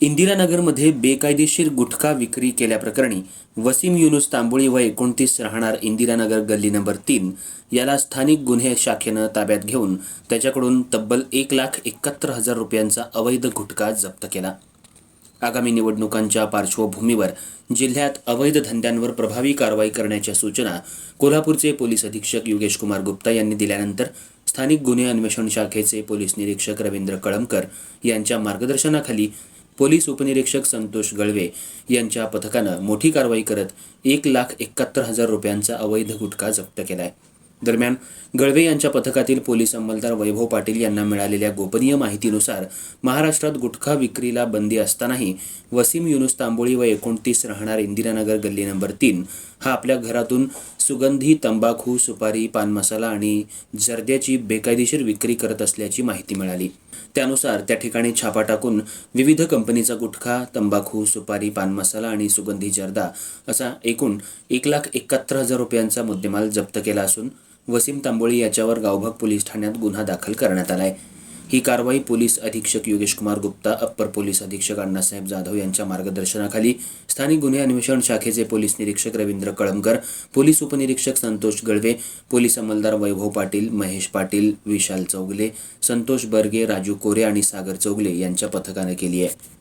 इंदिरानगरमध्ये बेकायदेशीर गुटखा विक्री केल्याप्रकरणी वसीम युनुस तांबोळी व एकोणतीस राहणार इंदिरानगर गल्ली नंबर तीन याला स्थानिक गुन्हे शाखेनं ताब्यात घेऊन त्याच्याकडून तब्बल एक लाख एकाहत्तर हजार रुपयांचा अवैध गुटखा जप्त केला. आगामी निवडणुकांच्या पार्श्वभूमीवर जिल्ह्यात अवैध धंद्यांवर प्रभावी कारवाई करण्याच्या सूचना कोल्हापूरचे पोलीस अधीक्षक योगेश कुमार गुप्ता यांनी दिल्यानंतर स्थानिक गुन्हे अन्वेषण शाखेचे पोलीस निरीक्षक रवींद्र कळमकर यांच्या मार्गदर्शनाखाली पोलीस उपनिरीक्षक संतोष गळवे यांच्या पथकानं मोठी कारवाई करत एक लाख एकाहत्तर हजार रुपयांचा अवैध गुटखा जप्त केला आहे दरम्यान गळवे यांच्या पथकातील पोलीस अंमलदार वैभव पाटील यांना मिळालेल्या गोपनीय माहितीनुसार महाराष्ट्रात गुटखा विक्रीला बंदी असतानाही वसीम युनुस तांबोळी व एकोणतीस राहणार इंदिरानगर गल्ली नंबर तीन हा आपल्या घरातून सुगंधी तंबाखू सुपारी पान मसाला आणि जर्द्याची बेकायदेशीर विक्री करत असल्याची माहिती मिळाली. त्यानुसार त्या ठिकाणी छापा टाकून विविध कंपनीचा गुटखा तंबाखू सुपारी पान मसाला आणि सुगंधी जर्दा असा एकूण एक लाख एकाहत्तर हजार रुपयांचा मुद्देमाल जप्त केला असून वसीम तांबोळी याच्यावर गावभाग पोलीस ठाण्यात गुन्हा दाखल करण्यात आलाय. ही कारवाई पोलीस अधीक्षक योगेश कुमार गुप्ता अप्पर पोलीस अधीक्षक अण्णासाहेब जाधव यांच्या मार्गदर्शनाखाली स्थानिक गुन्हे अन्वेषण शाखेचे पोलीस निरीक्षक रवींद्र कळमकर पोलीस उपनिरीक्षक संतोष गळवे पोलीस अंमलदार वैभव पाटील महेश पाटील विशाल चौगले संतोष बर्गे राजू कोरे आणि सागर चौगले यांच्या पथकाने केली आहे.